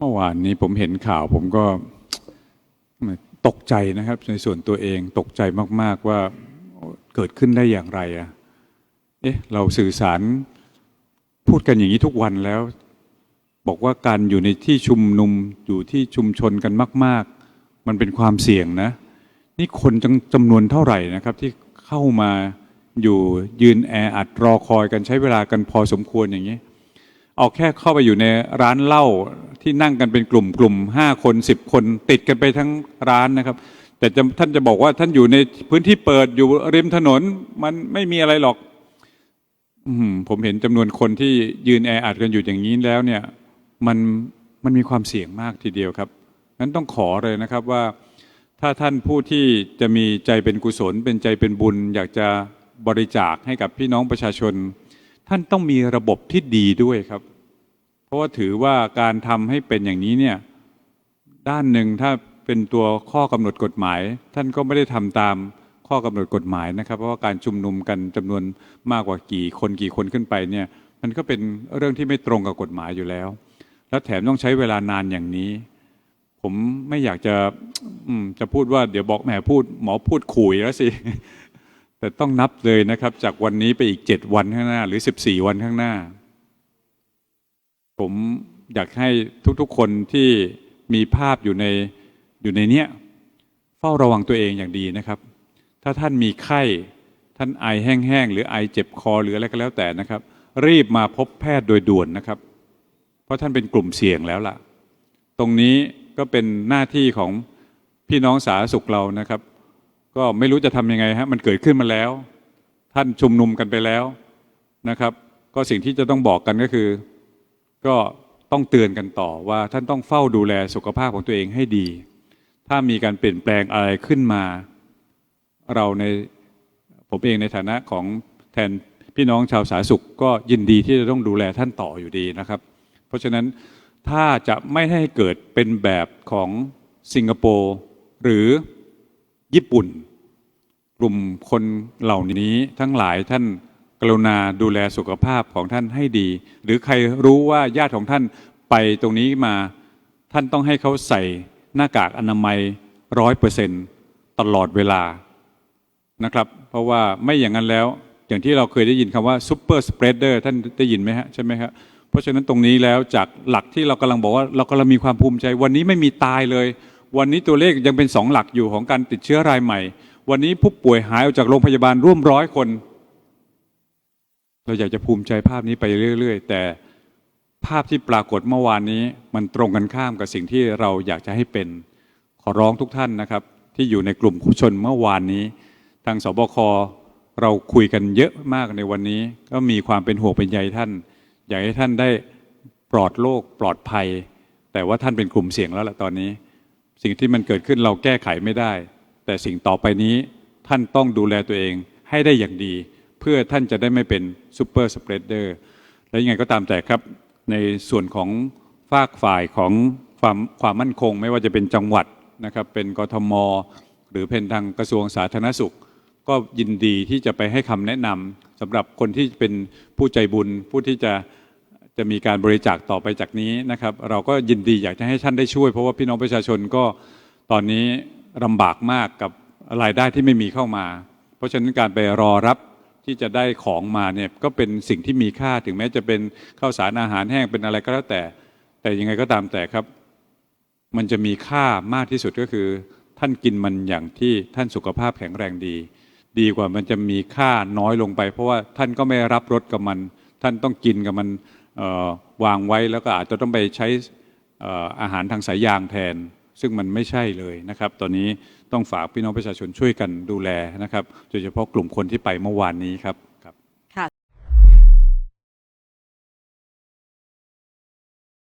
เมื่อวานนี้ผมเห็นข่าวผมก็ตกใจนะครับ ในส่วนตัวเองตกใจมาก ๆว่าเกิดขึ้นได้อย่างไรอะเอ๊ะเราสื่อสารพูดกันอย่างนี้ทุกวันแล้ว บอกว่าการอยู่ในที่ชุมนุมอยู่ที่ชุมชนกันมาก ๆ มันเป็นความเสี่ยงนะ นี่คนจำจำนวนเท่าไหร่นะครับ ที่เข้ามาอยู่ยืนแออัดรอคอยกันใช้เวลากันพอสมควรอย่างนี้ เอาแค่เข้าไปอยู่ในร้านเหล้าที่นั่งกันเป็นกลุ่มกลุ่มห้าคนสิบคน ติดกันไปทั้งร้านนะครับ แต่ท่านจะบอกว่าท่านอยู่ในพื้นที่เปิดอยู่ริมถนน มันไม่มีอะไรหรอกอผมเห็นจำนวนคนที่ยืนแออัดกันอยู่อย่างนี้แล้วเนี่ย มันมันมีความเสี่ยงมากทีเดียวครับงั้นต้องขอเลยนะครับว่า ถ้าท่านผู้ที่จะมีใจเป็นกุศล เป็นใจเป็นบุญ อยากจะบริจาคให้กับพี่น้องประชาชน ท่านต้องมีระบบที่ดีด้วยครับ เพราะว่าถือว่าการทำให้เป็นอย่างนี้เนี่ยด้านหนึ่งถ้าเป็นตัวข้อกำหนดกฎหมาย ท่านก็ไม่ได้ทำตามข้อกำหนดกฎหมายนะครับ เพราะว่าการชุมนุมกันจำนวนมากกว่ากี่คนกี่คนขึ้นไปเนี่ยมันก็เป็นเรื่องที่ไม่ตรงกับกฎหมายอยู่แล้ว แล้วแถมต้องใช้เวลานานอย่างนี้ ผมไม่อยากจะจะพูดว่าเดี๋ยวบอกแหมพูดหมอพูดขู่แล้วสิ แต่ต้องนับเลยนะครับ จากวันนี้ไปอีกเจ็ดวันข้างหน้า หรือสิบสี่วันข้างหน้า ผมอยากให้ทุกๆคนที่มีภาพอยู่ในอยู่ในเนี้ยเฝ้าระวังตัวเองอย่างดีนะครับ ถ้าท่านมีไข้ท่านไอแห้งๆหรือไอเจ็บคอหรืออะไรก็แล้วแต่นะครับ รีบมาพบแพทย์โดยด่วนนะครับ เพราะท่านเป็นกลุ่มเสี่ยงแล้วล่ะ ตรงนี้ก็เป็นหน้าที่ของพี่น้องสาธารณสุขเรานะครับ ก็ไม่รู้จะทำยังไงฮะมันเกิดขึ้นมาแล้ว ท่านชุมนุมกันไปแล้วนะครับ ก็สิ่งที่จะต้องบอกกันก็คือ ก็ต้องเตือนกันต่อว่าท่านต้องเฝ้าดูแลสุขภาพของตัวเองให้ดี ถ้ามีการเปลี่ยนแปลงอะไรขึ้นมา เราในผมเองในฐานะของแทนพี่น้องชาวสาธารณสุขก็ยินดีที่จะต้องดูแลท่านต่ออยู่ดีนะครับ เพราะฉะนั้นถ้าจะไม่ให้เกิดเป็นแบบของสิงคโปร์หรือญี่ปุ่น กลุ่มคนเหล่านี้ทั้งหลายท่านกรุณาดูแลสุขภาพของท่านให้ดี หรือใครรู้ว่าญาติของท่านไปตรงนี้มา ท่านต้องให้เขาใส่หน้ากากอนามัยร้อยเปอร์เซ็นตลอดเวลานะครับ เพราะว่าไม่อย่างนั้นแล้ว อย่างที่เราเคยได้ยินคำว่าซูเปอร์สเปรดเดอร์ท่านได้ยินไหมฮะใช่ไหมครับเพราะฉะนั้นตรงนี้แล้วจากหลักที่เรากำลังบอกว่าเรากำลังมีความภูมิใจ วันนี้ไม่มีตายเลย วันนี้ตัวเลขยังเป็นสองหลักอยู่ของการติดเชื้อรายใหม่ วันนี้ผู้ป่วยหายออกจากโรงพยาบาลร่วมร้อยคน เราอยากจะภูมิใจภาพนี้ไปเรื่อย ๆ แต่ภาพที่ปรากฏเมื่อวานนี้มันตรงกันข้ามกับสิ่งที่เราอยากจะให้เป็น ขอร้องทุกท่านนะครับ ที่อยู่ในกลุ่มผู้ชนเมื่อวานนี้ ทางสบคเราคุยกันเยอะมากในวันนี้ ก็มีความเป็นห่วงเป็นใยท่าน อยากให้ท่านได้ปลอดโรคปลอดภัย แต่ว่าท่านเป็นกลุ่มเสี่ยงแล้วล่ะตอนนี้ สิ่งที่มันเกิดขึ้นเราแก้ไขไม่ได้ แต่สิ่งต่อไปนี้ท่านต้องดูแลตัวเองให้ได้อย่างดี เพื่อท่านจะได้ไม่เป็นซูเปอร์สเปรดเดอร์และยังไงก็ตามแต่ครับ ในส่วนของฝากฝ่ายของความความมั่นคง ไม่ว่าจะเป็นจังหวัดนะครับเป็นกทม หรือเป็นทางกระทรวงสาธารณสุข ก็ยินดีที่จะไปให้คำแนะนำสำหรับคนที่เป็นผู้ใจบุญผู้ที่จะจะมีการบริจาคต่อไปจากนี้นะครับ เราก็ยินดีอยากจะให้ท่านได้ช่วย เพราะว่าพี่น้องประชาชนก็ตอนนี้ ลำบากมากกับรายได้ที่ไม่มีเข้ามา เพราะฉะนั้นการไปรอรับที่จะได้ของมาเนี่ยก็เป็นสิ่งที่มีค่าถึงแม้จะเป็นข้าวสารอาหารแห้งเป็นอะไรก็แล้วแต่ แต่ยังไงก็ตามแต่ครับ มันจะมีค่ามากที่สุดก็คือ ท่านกินมันอย่างที่ท่านสุขภาพแข็งแรงดี ดีกว่ามันจะมีค่าน้อยลงไป เพราะว่าท่านก็ไม่รับรสกับมัน ท่านต้องกินกับมันวางไว้แล้วก็อาจจะต้องไปใช้อาหารทางสายยางแทน ซึ่งมันไม่ใช่เลยนะครับ ตอนนี้ต้องฝากพี่น้องประชาชนช่วยกันดูแลนะครับ โดยเฉพาะกลุ่มคนที่ไปเมื่อวานนี้ครับ